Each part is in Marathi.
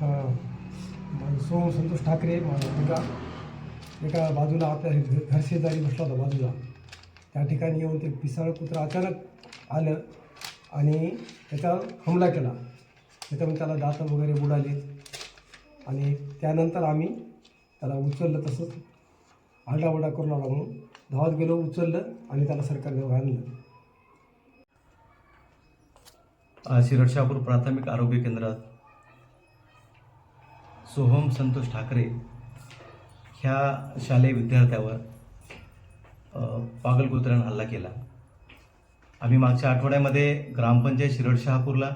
सो संतोष ठाकरे माझा मुलगा एका बाजूला आपल्या घर शेजारी बसला होता बाजूला. त्या ठिकाणी येऊन ते पिसाळ कुत्रा अचानक आलं आणि त्याचा हमला केला. त्याच्यामुळे त्याला दात वगैरे बुडाले. आणि त्यानंतर आम्ही त्याला उचललं तसंच आरडाओरडा करून आला म्हणून धावत गेलो उचललं आणि त्याला सरकारने आणलं. अ, शिरड प्राथमिक आरोग्य केंद्रात सोहम संतोष ठाकरे ह्या शालेय विद्यार्थ्यावर अ, हल्ला केला. आम्ही मागच्या आठवड्यामध्ये ग्रामपंचायत शिरड शहापूरला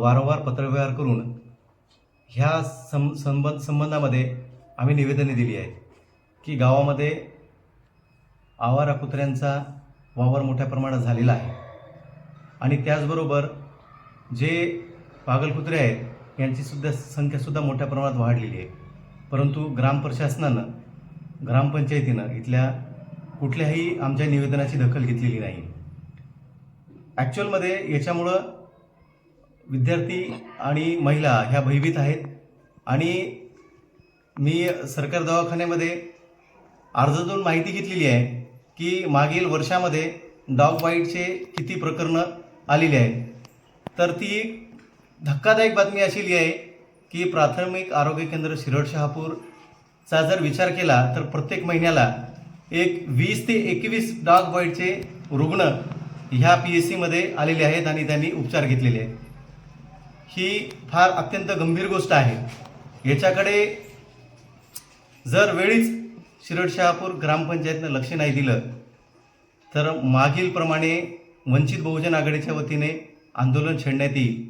वारंवार पत्रव्यवहार करून ह्या सं संबंध संबंधामध्ये आम्ही निवेदने दिली आहेत की गावामध्ये आवारा कुत्र्यांचा वावर मोठ्या प्रमाणात झालेला आहे. आणि त्याचबरोबर जे पागल कुत्रे आहेत यांची सुद्धा संख्यासुद्धा मोठ्या प्रमाणात वाढलेली आहे. परंतु ग्राम प्रशासनानं ग्रामपंचायतीनं इथल्या कुठल्याही आमच्या निवेदनाची दखल घेतलेली नाही. ॲक्च्युअलमध्ये याच्यामुळं विद्यार्थी आणि महिला ह्या भयभीत आहेत आणि मी सरकार दवाखान्यामध्ये अर्ज देऊन माहिती घेतलेली आहे की मागील वर्षामध्ये डॉग बाईटचे किती प्रकरणं आलेली आहेत. तर ती धक्कादायक बातमी अशी आहे की प्राथमिक आरोग्य केंद्र शिरड शहापूरचा जर विचार केला तर प्रत्येक महिन्याला एक वीस ते एकवीस डॉग बॉईडचे रुग्ण ह्या पी एस सीमध्ये आलेले आहेत आणि त्यांनी उपचार घेतलेले आहेत. ही फार अत्यंत गंभीर गोष्ट आहे. याच्याकडे जर वेळीच शिरड शहापूर ग्रामपंचायतनं लक्ष नाही दिलं तर मागीलप्रमाणे वंचित बहुजन आघाडीच्या वतीने आंदोलन छेडण्यात येईल.